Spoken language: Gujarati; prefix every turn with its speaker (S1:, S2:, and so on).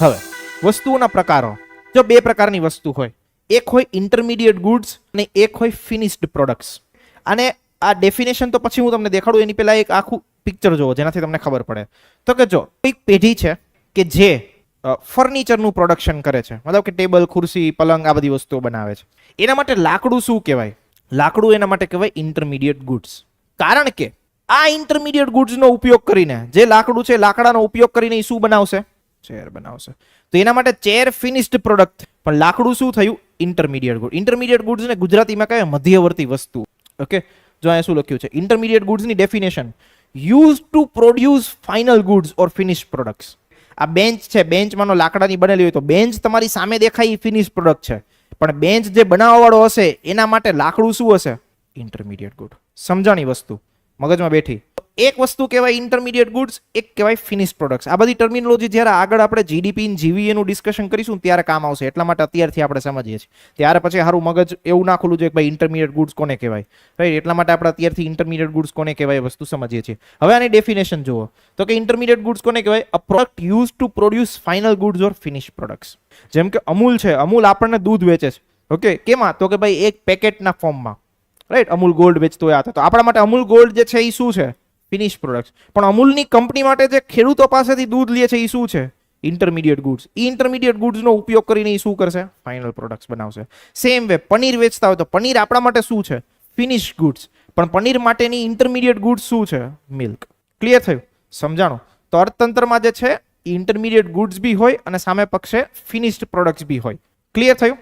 S1: હવે, વસ્તુઓના પ્રકારો. જો બે પ્રકારની વસ્તુ હોય, એક હોય ઇન્ટરમીડિયેટ ગુડ્સ અને એક હોય ફિનિશ્ડ પ્રોડક્ટ્સ અને આ ડેફિનેશન તો પછી હું તમને દેખાડું, એની પહેલાં એક આખું પિક્ચર જોવો, જેનાથી તમને ખબર પડે. તો કે જો, એક પેઢી છે કે જે ફર્નિચરનું પ્રોડક્શન કરે છે. મતલબ કે ટેબલ, ખુરશી, પલંગ, આ બધી વસ્તુઓ બનાવે છે. એના માટે લાકડું શું કહેવાય? લાકડું એના માટે કહેવાય ઇન્ટરમીડિયેટ ગુડ્સ કારણ કે, આ ઇન્ટરમીડિયેટ ગુડ્સનો ઉપયોગ કરીને, જે લાકડું છે, લાકડાનો ઉપયોગ કરીને એ શું બનાવશે? ચેર બનાવશે. તો એના માટે ચેર ફિનિશ્ડ પ્રોડક્ટ પણ લાકડું શું થયું? ઇન્ટરમીડિયેટ ગુડ ઇન્ટરમીડિયેટ ગુડ્સ ને ગુજરાતીમાં કહે મધ્યવર્તી વસ્તુ. ઓકે જો અહીંયા શું લખ્યું છે? Intermediate ગુડ્સની definition use to produce final goods or finish products આ બેન્ચ છે. બેન્ચમાંનો લાકડાની બનેલી હોય તો બેન્ચ તમારી સામે દેખાય એ ફિનિશ પ્રોડક્ટ છે. પણ બેન્ચ જે બનાવવાવાળો હશે, એના માટે લાકડું શું હશે? ઇન્ટરમીડિયેટ ગુડ સમજાણી વસ્તુ. મગજમાં બેઠી. એક વસ્તુ કહેવાય ઇન્ટરમીડિયેટ ગુડ્સ એક કહેવાય ફિનિશ પ્રોડક્ટ્સ આ બધી ટર્મિનોલોજી જ્યારે આગળ આપણે જીડીપી જીવી એનું ડિસ્કશન કરીશું ત્યારે કામ આવશે. એટલા માટે અત્યારથી આપણે સમજીએ છીએ. ત્યારે પછી સારું મગજ એવું ના ખોલવું જોઈએ કે ભાઈ ઇન્ટરમીડિયેટ ગુડ્સ કોને કહેવાય. રાઈટ એટલા માટે આપણે અત્યારથી ઇન્ટરમીડિયેટ ગુડ્સ કોને કહેવાય વસ્તુ સમજીએ છીએ. હવે આની ડેફિનેશન જુઓ. તો કે ઇન્ટરમીડિયેટ ગુડ્સ કોને કહેવાય? A product use to produce final goods or finish products જેમ કે અમૂલ છે. અમૂલ આપણને દૂધ વેચે છે. ઓકે કેમાં? તો કે ભાઈ એક પેકેટના ફોર્મમાં રાઈટ અમૂલ ગોલ્ડ વેચતો હોય આ તો. આપણા માટે અમૂલ ગોલ્ડ જે છે એ શું છે? ફિનિશ પ્રોડક્ટ પણ અમૂલની કંપની માટે જે ખેડૂતો પાસેથી દૂધ લે છે એ શું છે? ઇન્ટરમીડિયેટ ગુડ્સ એ ઇન્ટરમીડિયેટ ગુડ્સનો ઉપયોગ કરીને એ શું કરશે? ફાઇનલ પ્રોડક્ટ્સ બનાવશે. સેમ વે પનીર વેચતા હોય તો પનીર આપણા માટે શું છે? ફિનિશ ગુડ્સ પણ પનીર માટેની ઇન્ટરમીડિયેટ ગુડ્સ શું છે? મિલ્ક ક્લિયર થયું? સમજાણો? તો અર્થતંત્રમાં જે છે ઇન્ટરમીડિયેટ ગુડ્સ બી હોય અને સામે પક્ષે ફિનિશ્ડ પ્રોડક્ટ્સ બી હોય. ક્લિયર થયું?